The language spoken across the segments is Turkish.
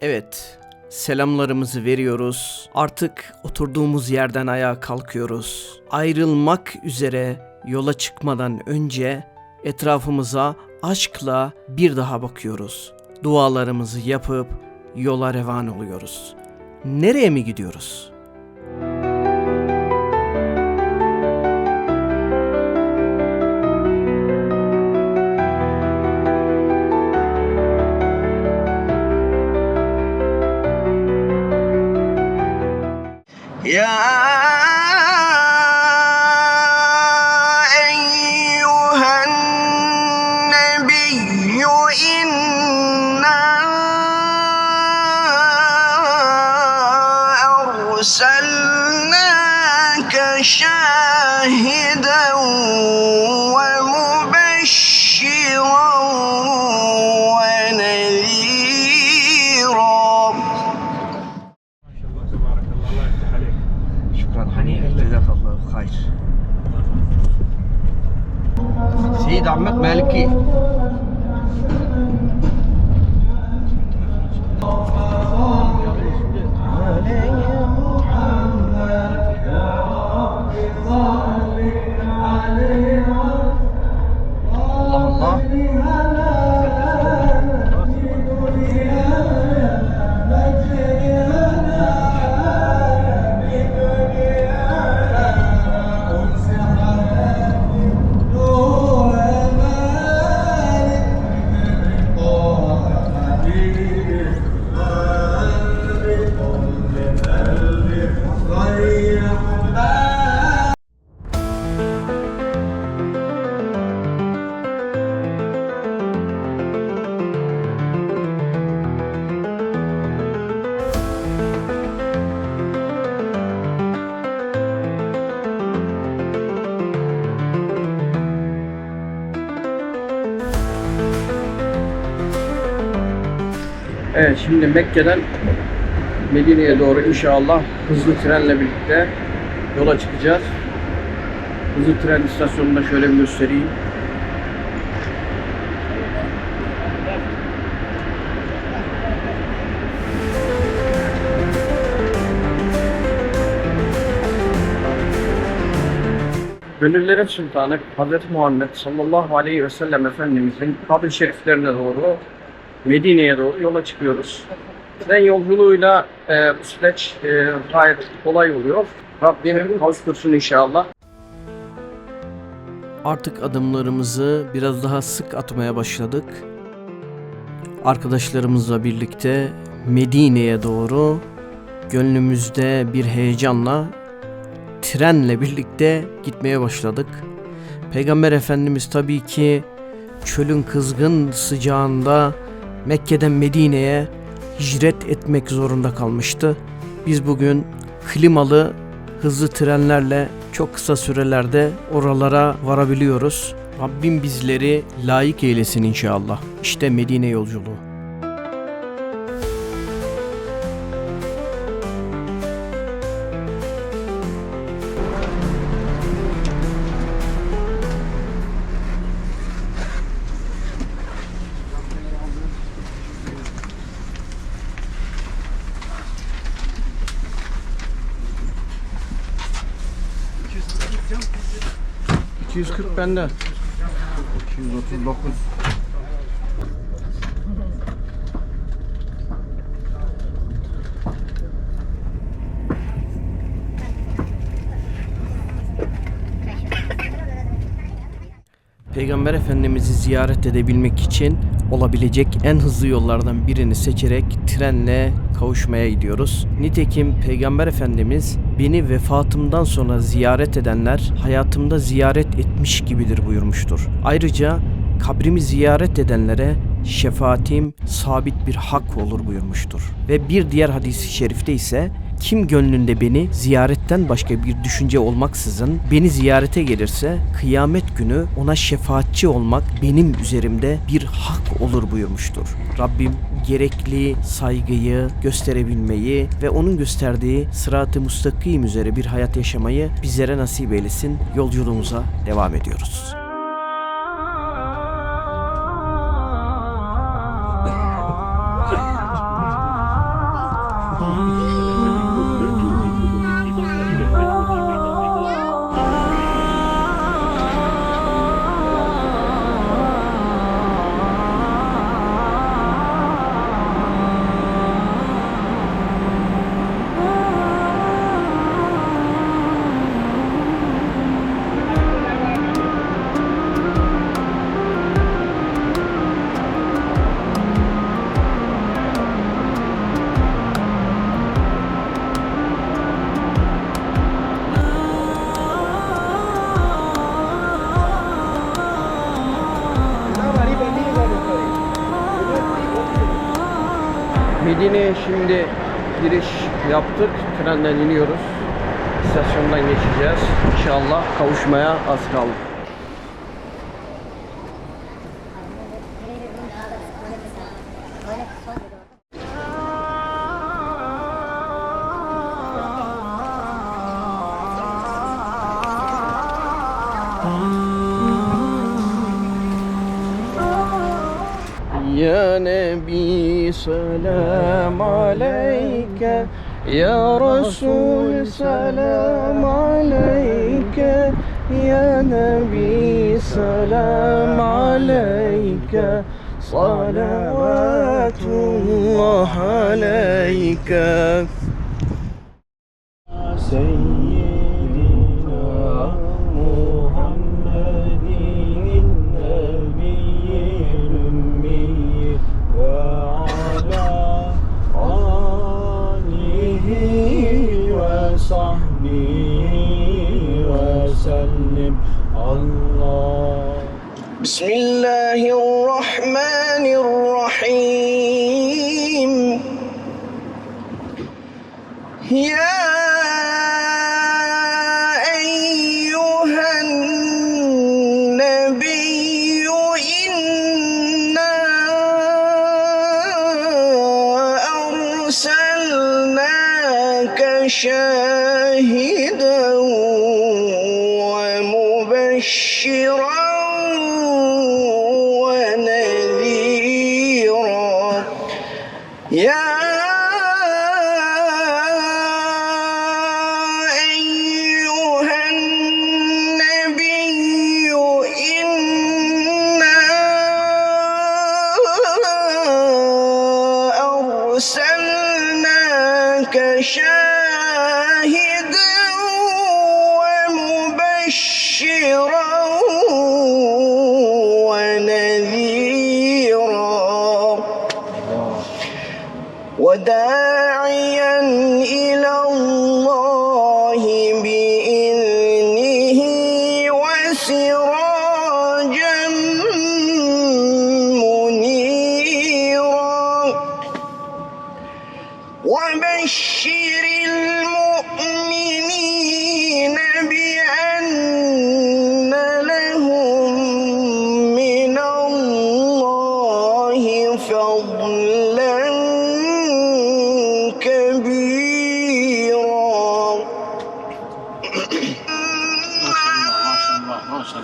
Evet, selamlarımızı veriyoruz. Artık oturduğumuz yerden ayağa kalkıyoruz. Ayrılmak üzere yola çıkmadan önce etrafımıza aşkla bir daha bakıyoruz. Dualarımızı yapıp yola revan oluyoruz. Nereye mi gidiyoruz? Yeah. दामत अहमद मैलकी Evet şimdi Mekke'den Medine'ye doğru inşallah hızlı trenle birlikte yola çıkacağız. Hızlı tren istasyonunu da şöyle bir göstereyim. Gönüllerin Sultanı Hazreti Muhammed sallallahu aleyhi ve sellem Efendimizin kabir şeriflerine doğru Medine'ye doğru yola çıkıyoruz. Tren yolculuğuyla e, bu süreç e, gayet kolay oluyor. Rabbim kavuştursun inşallah. Artık adımlarımızı biraz daha sık atmaya başladık. Arkadaşlarımızla birlikte Medine'ye doğru gönlümüzde bir heyecanla trenle birlikte gitmeye başladık. Peygamber Efendimiz tabii ki çölün kızgın sıcağında Mekke'den Medine'ye hicret etmek zorunda kalmıştı. Biz bugün klimalı hızlı trenlerle çok kısa sürelerde oralara varabiliyoruz. Rabbim bizleri layık eylesin inşallah. İşte Medine yolculuğu. ...240 bende. 239 Peygamber Efendimiz'i ziyaret edebilmek için olabilecek en hızlı yollardan birini seçerek trenle kavuşmaya gidiyoruz. Nitekim Peygamber Efendimiz beni vefatımdan sonra ziyaret edenler hayatımda ziyaret etmiş gibidir buyurmuştur. Ayrıca kabrimi ziyaret edenlere şefaatim sabit bir hak olur buyurmuştur. Ve bir diğer hadisi şerifte ise kim gönlünde beni ziyaretten başka bir düşünce olmaksızın beni ziyarete gelirse kıyamet günü ona şefaatçi olmak benim üzerimde bir hak olur buyurmuştur. Rabbim gerekli saygıyı gösterebilmeyi ve onun gösterdiği sırat-ı mustakim üzere bir hayat yaşamayı bizlere nasip eylesin. Yolculuğumuza devam ediyoruz. Medine'ye şimdi giriş yaptık. Trenden iniyoruz. İstasyondan geçeceğiz. İnşallah kavuşmaya az kaldı. يا نبي سلام عليك. يا رسول سلام عليك. يا نبي سلام عليك. صلوات الله عليك. بسم الله وبشر المؤمنين بأن لهم من الله فضلا كبيرا. ما شاء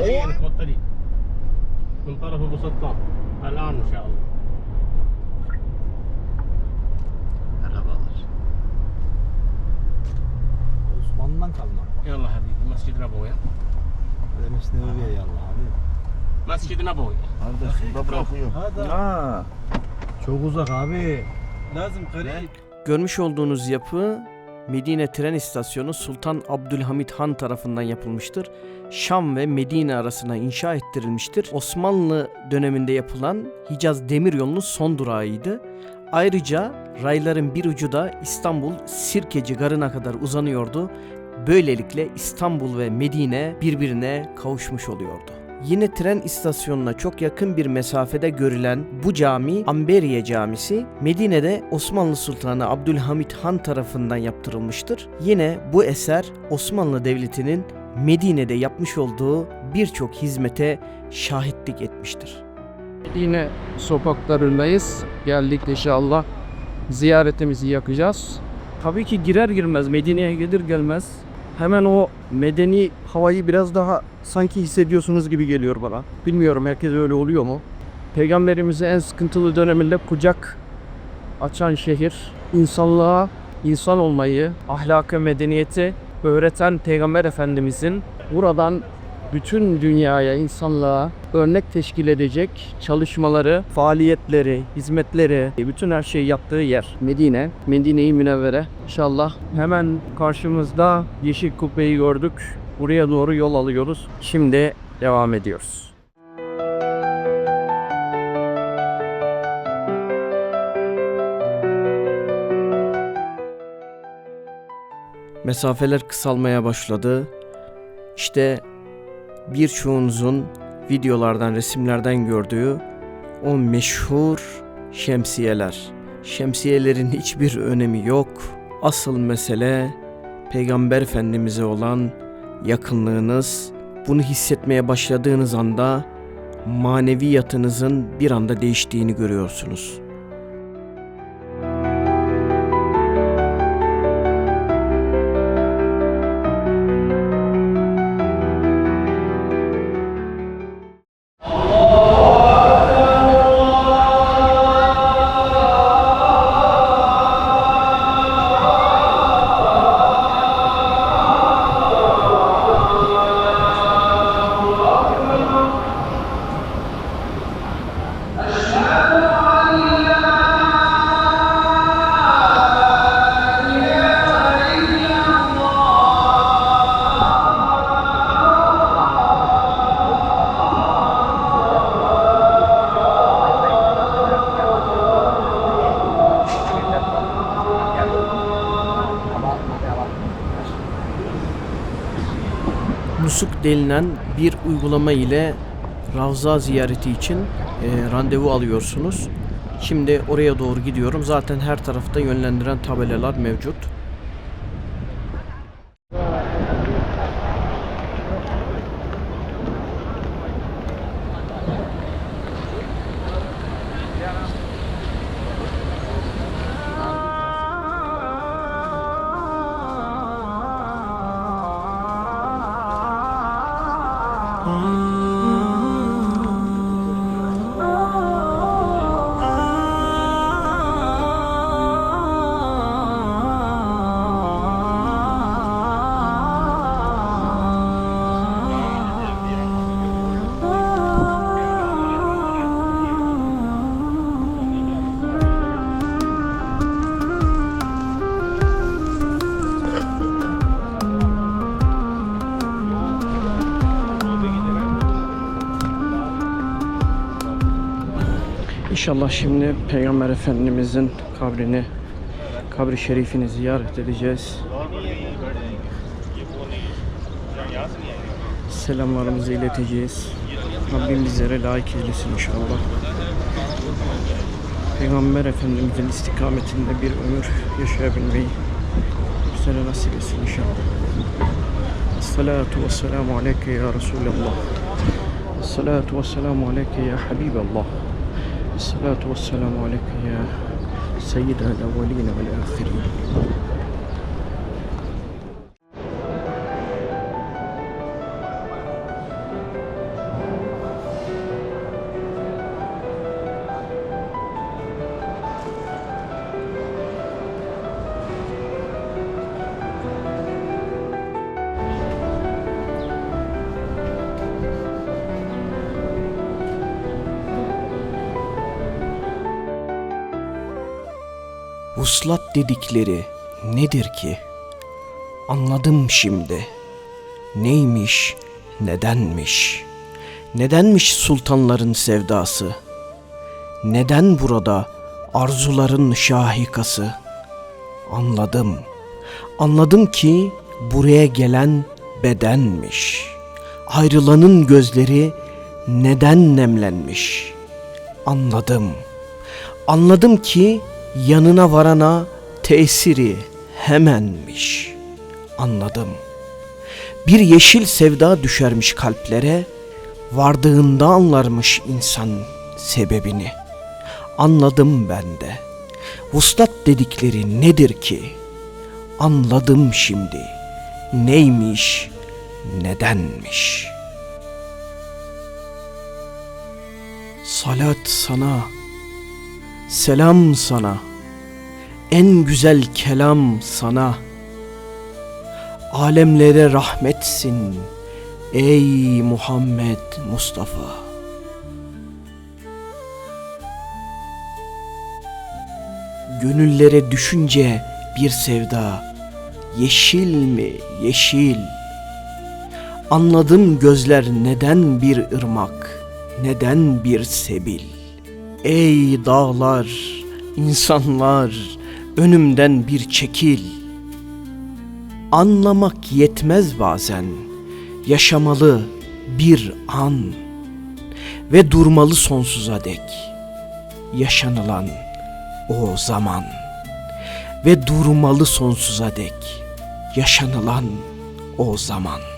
الله والطريق من طرف ابو سلطان الآن إن شاء الله. zamandan kalma. Yallah habibi Mescid-i Nebevi'ye. Öyle Mescid-i abi. Mescid-i Kardeş burada bırakıyor. Ha. Çok uzak abi. Lazım karayip. Görmüş olduğunuz yapı Medine tren istasyonu Sultan Abdülhamit Han tarafından yapılmıştır. Şam ve Medine arasına inşa ettirilmiştir. Osmanlı döneminde yapılan Hicaz Demiryolu'nun son durağıydı. Ayrıca rayların bir ucu da İstanbul Sirkeci Garı'na kadar uzanıyordu Böylelikle İstanbul ve Medine birbirine kavuşmuş oluyordu. Yine tren istasyonuna çok yakın bir mesafede görülen bu cami Amberiye Camisi Medine'de Osmanlı Sultanı Abdülhamit Han tarafından yaptırılmıştır. Yine bu eser Osmanlı Devleti'nin Medine'de yapmış olduğu birçok hizmete şahitlik etmiştir. Yine sokaklarındayız. Geldik inşallah. Ziyaretimizi yakacağız. Tabii ki girer girmez Medine'ye gelir gelmez hemen o medeni havayı biraz daha sanki hissediyorsunuz gibi geliyor bana. Bilmiyorum herkes öyle oluyor mu? Peygamberimize en sıkıntılı döneminde kucak açan şehir, insanlığa insan olmayı, ahlakı, medeniyeti öğreten Peygamber Efendimizin buradan bütün dünyaya, insanlığa örnek teşkil edecek çalışmaları, faaliyetleri, hizmetleri, bütün her şeyi yaptığı yer Medine, Medine-i Münevvere. İnşallah hemen karşımızda yeşil kubbeyi gördük. Buraya doğru yol alıyoruz. Şimdi devam ediyoruz. Mesafeler kısalmaya başladı. İşte birçoğunuzun videolardan, resimlerden gördüğü o meşhur şemsiyeler. Şemsiyelerin hiçbir önemi yok. Asıl mesele Peygamber Efendimiz'e olan yakınlığınız. Bunu hissetmeye başladığınız anda maneviyatınızın bir anda değiştiğini görüyorsunuz. Denilen bir uygulama ile Ravza ziyareti için e, randevu alıyorsunuz. Şimdi oraya doğru gidiyorum. Zaten her tarafta yönlendiren tabelalar mevcut. İnşallah şimdi Peygamber Efendimizin kabrini, kabri şerifini ziyaret edeceğiz. Selamlarımızı ileteceğiz. Rabbim bizlere layık eylesin inşallah. Peygamber Efendimizin istikametinde bir ömür yaşayabilmeyi bizlere nasip etsin inşallah. Salatu ve selamu aleyke ya Resulallah. Salatu ve selamu aleyke ya Habiballah. الصلاة والسلام عليك يا سيد الأولين والآخرين. Vuslat dedikleri nedir ki? Anladım şimdi. Neymiş, nedenmiş? Nedenmiş sultanların sevdası? Neden burada arzuların şahikası? Anladım. Anladım ki buraya gelen bedenmiş. Ayrılanın gözleri neden nemlenmiş? Anladım. Anladım ki yanına varana tesiri hemenmiş. Anladım. Bir yeşil sevda düşermiş kalplere, vardığında anlarmış insan sebebini. Anladım ben de. Vuslat dedikleri nedir ki? Anladım şimdi. Neymiş, nedenmiş. Salat sana, Selam sana, en güzel kelam sana. Alemlere rahmetsin, ey Muhammed Mustafa. Gönüllere düşünce bir sevda, yeşil mi yeşil. Anladım gözler neden bir ırmak, neden bir sebil. Ey dağlar, insanlar, önümden bir çekil. Anlamak yetmez bazen, yaşamalı bir an ve durmalı sonsuza dek. yaşanılan o zaman ve durmalı sonsuza dek yaşanılan o zaman.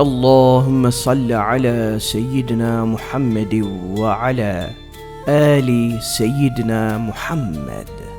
اللهم صل على سيدنا محمد وعلى آل سيدنا محمد.